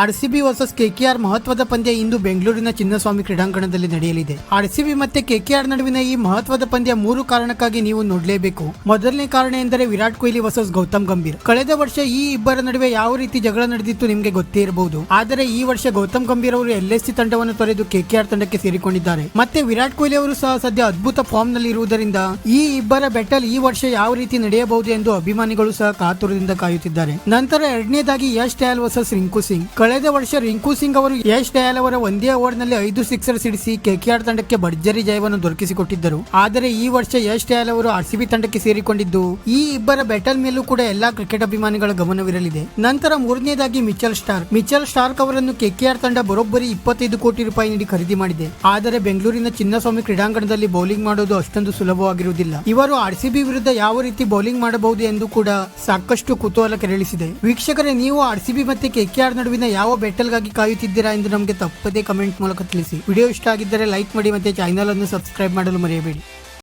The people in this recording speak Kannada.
ಆರ್ಸಿಬಿ ವರ್ಸಸ್ ಕೆಕೆಆರ್ ಮಹತ್ವದ ಪಂದ್ಯ ಇಂದು ಬೆಂಗಳೂರಿನ ಚಿನ್ನಸ್ವಾಮಿ ಕ್ರೀಡಾಂಗಣದಲ್ಲಿ ನಡೆಯಲಿದೆ. ಆರ್ಸಿಬಿ ಮತ್ತೆ ಕೆಕೆಆರ್ ನಡುವಿನ ಈ ಮಹತ್ವದ ಪಂದ್ಯ ಮೂರು ಕಾರಣಕ್ಕಾಗಿ ನೀವು ನೋಡಲೇಬೇಕು. ಮೊದಲನೇ ಕಾರಣ ಎಂದರೆ ವಿರಾಟ್ ಕೊಹ್ಲಿ ವರ್ಸಸ್ ಗೌತಮ್ ಗಂಭೀರ್. ಕಳೆದ ವರ್ಷ ಈ ಇಬ್ಬರ ನಡುವೆ ಯಾವ ರೀತಿ ಜಗಳ ನಡೆದಿತ್ತು ನಿಮಗೆ ಗೊತ್ತೇ ಇರಬಹುದು ಆದರೆ ಈ ವರ್ಷ ಗೌತಮ್ ಗಂಭೀರ್ ಅವರು ಎಲ್ಎಸ್ಸಿ ತಂಡವನ್ನು ತೊರೆದು ಕೆಕೆಆರ್ ತಂಡಕ್ಕೆ ಸೇರಿಕೊಂಡಿದ್ದಾರೆ. ಮತ್ತೆ ವಿರಾಟ್ ಕೊಹ್ಲಿ ಅವರು ಸಹ ಸದ್ಯ ಅದ್ಭುತ ಫಾರ್ಮ್ನಲ್ಲಿ ಇರುವುದರಿಂದ ಈ ಇಬ್ಬರ ಬೆಟಲ್ ಈ ವರ್ಷ ಯಾವ ರೀತಿ ನಡೆಯಬಹುದು ಎಂದು ಅಭಿಮಾನಿಗಳು ಸಹ ಕಾತುರದಿಂದ ಕಾಯುತ್ತಿದ್ದಾರೆ. ನಂತರ ಎರಡನೇದಾಗಿ ಯಶ್ ಟಯಲ್ ವರ್ಸಸ್ ರಿಂಕು ಸಿಂಗ್. ಕಳೆದ ವರ್ಷ ರಿಂಕು ಸಿಂಗ್ ಅವರು ಯಶ್ ಡಯಾಲ್ ಅವರ ಒಂದೇ ಓವರ್ನಲ್ಲಿ ಐದು ಸಿಕ್ಸರ್ ಸಿಡಿಸಿ ಕೆಕೆಆರ್ ತಂಡಕ್ಕೆ ಭರ್ಜರಿ ಜಯವನ್ನು ದೊರಕಿಸಿಕೊಟ್ಟಿದ್ದರು. ಆದರೆ ಈ ವರ್ಷ ಯಶ್ ಡಯಾಲ್ ಅವರು ಆರ್ಸಿಬಿ ತಂಡಕ್ಕೆ ಸೇರಿಕೊಂಡಿದ್ದು, ಈ ಇಬ್ಬರ ಬ್ಯಾಟಲ್ ಮೇಲೂ ಕೂಡ ಎಲ್ಲಾ ಕ್ರಿಕೆಟ್ ಅಭಿಮಾನಿಗಳ ಗಮನವಿರಲಿದೆ. ನಂತರ ಮೂರನೇದಾಗಿ ಮಿಚಲ್ ಸ್ಟಾರ್ ಮಿಚಲ್ ಸ್ಟಾರ್ಕ್ ಅವರನ್ನು ಕೆಕೆಆರ್ ತಂಡ ಬರೋಬ್ಬರಿ ಇಪ್ಪತ್ತೈದು ಕೋಟಿ ರೂಪಾಯಿ ನೀಡಿ ಖರೀದಿ ಮಾಡಿದೆ. ಆದರೆ ಬೆಂಗಳೂರಿನ ಚಿನ್ನಸ್ವಾಮಿ ಕ್ರೀಡಾಂಗಣದಲ್ಲಿ ಬೌಲಿಂಗ್ ಮಾಡೋದು ಅಷ್ಟೊಂದು ಸುಲಭವಾಗಿರುವುದಿಲ್ಲ. ಇವರು ಆರ್ಸಿಬಿ ವಿರುದ್ಧ ಯಾವ ರೀತಿ ಬೌಲಿಂಗ್ ಮಾಡಬಹುದು ಎಂದು ಕೂಡ ಸಾಕಷ್ಟು ಕುತೂಹಲ ಕೆರಳಿಸಿದೆ. ವೀಕ್ಷಕರೇ, ನೀವು ಆರ್ಸಿಬಿ ಮತ್ತೆ ಕೆಕೆಆರ್ ನಡುವಿನ ಯಾವ ಬೆಟಲ್ಗಾಗಿ ಕಾಯುತ್ತಿದ್ದೀರಾ ಎಂದು ನಮಗೆ ತಪ್ಪದೇ ಕಮೆಂಟ್ ಮೂಲಕ ತಿಳಿಸಿ. ವಿಡಿಯೋ ಇಷ್ಟ ಆಗಿದ್ದರೆ ಲೈಕ್ ಮಾಡಿ ಮತ್ತೆ ಚಾನೆಲ್ ಅನ್ನು ಸಬ್ಸ್ಕ್ರೈಬ್ ಮಾಡಲು ಮರೆಯಬೇಡಿ.